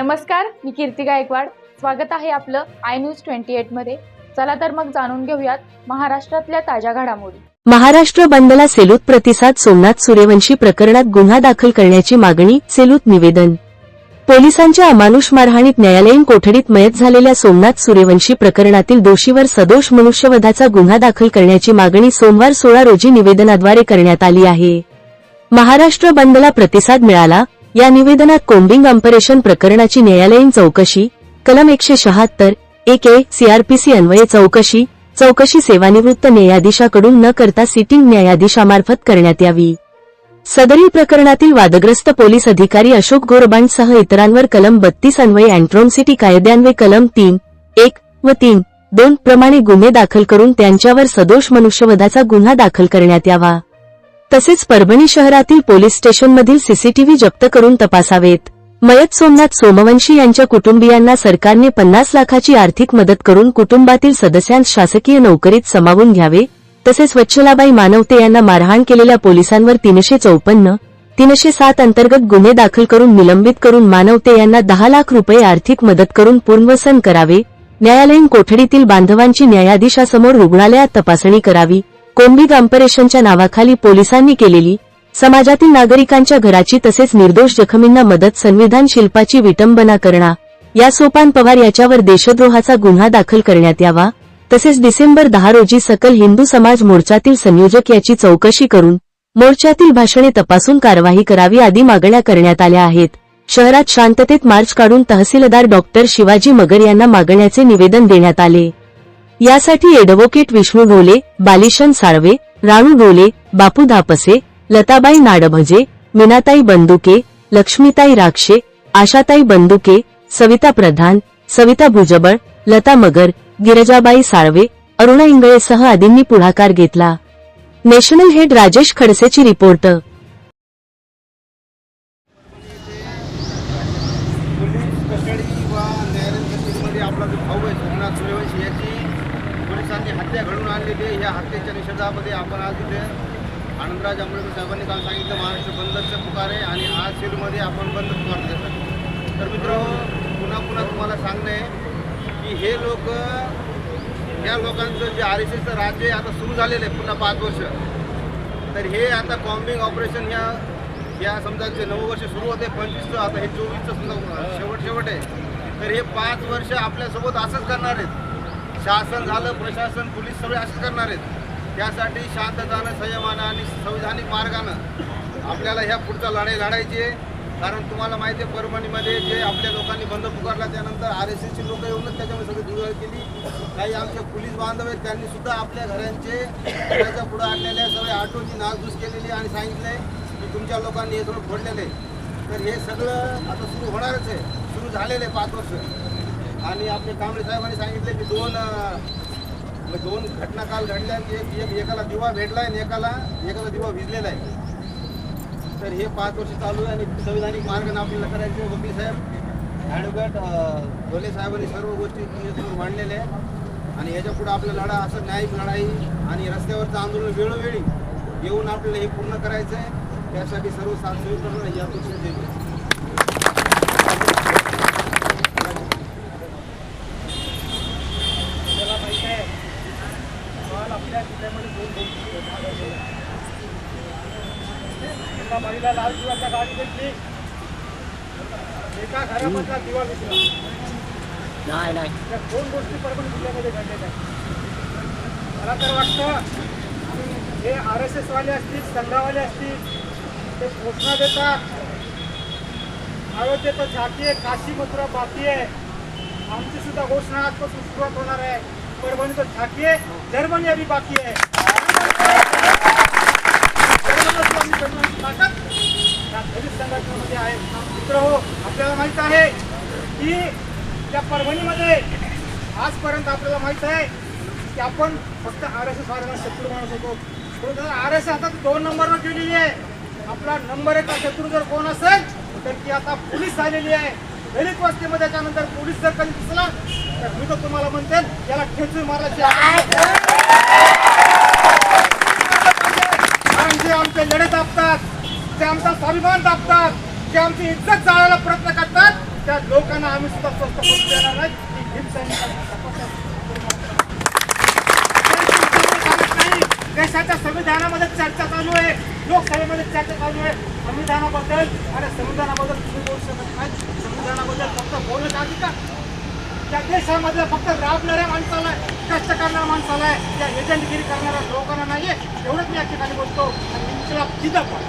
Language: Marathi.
नमस्कार मी कीर्ती गायकवाड. स्वागत आहे आपलं आय न्यूज ट्वेंटी एटमध्ये. चला तर मग जाणून घेऊयात महाराष्ट्रातल्या ताज्या घडामोडी. महाराष्ट्र बंदला सेलूत प्रतिसाद सोमनाथ सूर्यवंशी प्रकरणात गुन्हा दाखल करण्याची मागणी सेलूत निवेदन. पोलिसांच्या अमानुष मारहाणीत न्यायालयीन कोठडीत मयत झालेल्या सोमनाथ सूर्यवंशी प्रकरणातील दोषीवर सदोष मनुष्यवधाचा गुन्हा दाखल करण्याची मागणी सोमवार सोळा रोजी निवेदनाद्वारे करण्यात आली आहे. महाराष्ट्र बंदला प्रतिसाद मिळाला या निवेदनात कोम्बिंग ऑपरेशन प्रकरणाची न्यायालयीन चौकशी कलम एकशे शहात्तर एक ए सीआरपीसी अन्वये चौकशी चौकशी सेवानिवृत्त न्यायाधीशाकडून न करता सिटिंग न्यायाधीशामार्फत करण्यात यावी. सदरील प्रकरणातील वादग्रस्त पोलीस अधिकारी अशोक गोरबांडसह इतरांवर कलम बत्तीस अन्वये अँट्रॉसिटी कायद्यान्वये कलम तीन एक व तीन दोन प्रमाणे गुन्हे दाखल करून त्यांच्यावर सदोष मनुष्यवधाचा गुन्हा दाखल करण्यात यावा. तसेच परभणी शहरातील पोलीस स्टेशनमधील सीसीटीव्ही जप्त करून तपासावेत. मयत सोमनाथ सोमवंशी यांच्या कुटुंबियांना सरकारने पन्नास लाखाची आर्थिक मदत करून कुटुंबातील सदस्यांस शासकीय नोकरीत समावून घ्यावे तसेच वच्छलाबाई मानवते यांना मारहाण केलेल्या पोलिसांवर तीनशे चौपन्न तीनशे सात अंतर्गत गुन्हे दाखल करून निलंबित करून मानवते यांना दहा लाख रुपये आर्थिक मदत करून पुनर्वसन करावे न्यायालयीन कोठडीतील बांधवांची न्यायाधीशासमोर रुग्णालयात तपासणी करावी कोंबी ऑपरेशनच्या नावाखाली पोलिसांनी केलेली समाजातील नागरिकांच्या घराची तसेच निर्दोष जखमींना मदत संविधान शिल्पाची विटंबना करणा या सोपान पवार याच्यावर देशद्रोहाचा गुन्हा दाखल करण्यात यावा तसेच डिसेंबर दहा रोजी सकल हिंदू समाज मोर्चातील संयोजक याची चौकशी करून मोर्चातील भाषणे तपासून कारवाई करावी आदी मागण्या करण्यात आल्या आहेत. शहरात शांततेत मार्च काढून तहसीलदार डॉक्टर शिवाजी मगर यांना मागण्याचे निवेदन देण्यात आले. यासाठी एडव्होकेट विष्णू ढोले बालिशन साळवे राणू ढोले बापू धापसे लताबाई नाडभजे मीनाताई बंदुके लक्ष्मीताई राक्षे आशाताई बंदुके सविता प्रधान सविता भुजबळ लता मगर गिरजाबाई साळवे अरुणा इंगळेसह आदींनी पुढाकार घेतला. नॅशनल हेड राजेश खडसेची रिपोर्ट. आपला जो भाऊ आहे सोमनाथ सूर्यवंशी याची पोलिसांनी हत्या घडून आणलेली आहे. या हत्येच्या निषेधामध्ये आपण आज इथे आनंदराज आंबेडकर साहेबांनी काल सांगितलं महाराष्ट्र बंदचं पुकार आहे आणि आज सेलमध्ये आपण बंद पुकार देतात तर मित्र पुन्हा पुन्हा तुम्हाला सांगणं आहे की हे लोक या लोकांचं जे आर एस एसचं राज्य आहे आता सुरू झालेलं आहे पुन्हा पाच वर्ष. तर हे आता कॉम्बिंग ऑपरेशन या या समजा जे नऊ वर्ष सुरू होते पंचवीसचं आता हे चोवीसचं समजा शेवट शेवट आहे. तर हे पाच वर्ष आपल्यासोबत असंच करणार आहेत. शासन झालं प्रशासन पोलीस सगळे असे करणार आहेत. त्यासाठी शांततानं संयमानं आणि संविधानिक मार्गानं आपल्याला ह्या पुढचा लढाई लढायची आहे. कारण तुम्हाला माहिती आहे परभणीमध्ये जे आपल्या लोकांनी बंद पुकारला त्यानंतर आर एस एसची लोक येऊनच त्याच्यामुळे सगळी धुळवड केली. काही आमचे पोलीस बांधव आहेत त्यांनी सुद्धा आपल्या घरांचे घराच्या पुढे आणलेल्या सगळ्या ऑटोची नासधूस केलेली आणि सांगितलंय की तुमच्या लोकांनी हे सगळं फोडलेलं आहे. तर हे सगळं आता सुरू होणारच आहे. सुरू झालेलं आहे पाच वर्ष. आणि आपले कांबळे साहेबांनी सांगितले की दोन दोन घटना काल घडल्या की एक एक एकाला दिवा भेटला आणि एकाला एकाला दिवा भिजलेला आहे. तर हे पाच वर्ष चालू आहे आणि संविधानिक मार्गाने आपल्याला करायचे वकील साहेब. ॲडव्होकेट ढोले साहेबांनी सर्व गोष्टी मांडलेल्या आहेत. आणि ह्याच्या पुढे आपला लढा असं न्यायिक लढाई आणि रस्त्यावरचं आंदोलन वेळोवेळी येऊन आपल्याला हे पूर्ण करायचं आहे. त्यासाठी सर्व साथ करणं या सूचना देतो आपल्याला माहीत आहे काल आपल्या जिल्ह्यामध्ये दोन दोषी आढळले. एका बाईला लाल दिवाच्या गाडी भेटली एका घरामधला दिवा विकला नाही नाही. या दोन गोष्टी परभणी जिल्ह्यामध्ये घडलेल्या आहेत. मला तर वाटतं हे आर एस एसवाले असतील संघावाले असतील ते घोषणा देतात. अयोध्येचं झाकी आहे काशी मथुरा बाकी आहे. आमची सुद्धा घोषणा आजपासून सुरुवात होणार आहे. परभणीचं झाकी आहे जर्मनी अभी बाकी आहे जर्मनीची आम्ही जर्मनीची ताकद या दलित संघटनेमध्ये आहे मित्र हो आपल्याला माहीत आहे की त्या परभणीमध्ये आजपर्यंत आपल्याला माहीत आहे की आपण फक्त आर एस एस वाल्यांना शत्रू मानत होतो परंतु आर एस एस आता दोन नंबरवर गेलेली आहे. आपला नंबर एका शत्रू जर कोण असेल तर ती आता पोलीस झालेली आहे दलित वस्तीमध्ये त्यानंतर पोलीस जर कधी दिसला तर मी तर तुम्हाला म्हणते याला ठेचून मारायची आहे. कारण जे आमचे लढे दाबतात जे आमचा स्वाभिमान दाबतात जे आमची इज्जत जाळायला प्रयत्न करतात. त्या लोकांना आम्ही सुद्धा स्वस्त पडू देणार नाही देशाच्या संविधानामध्ये चर्चा चालू आहे. लोकसभेमध्ये चर्चा चालू आहे. संविधानाबद्दल आणि संविधानाबद्दल तुम्ही बोलू शकत नाही. संविधानाबद्दल फक्त बोलत आधी का त्या देशामध्ये फक्त राबणाऱ्या माणसाला आहे, कष्ट करणाऱ्या माणसाला आहे. त्या एजंटगिरी करणाऱ्या लोकांना नाही आहे एवढंच मी या ठिकाणी बोलतो. आणि इन्कलाब पण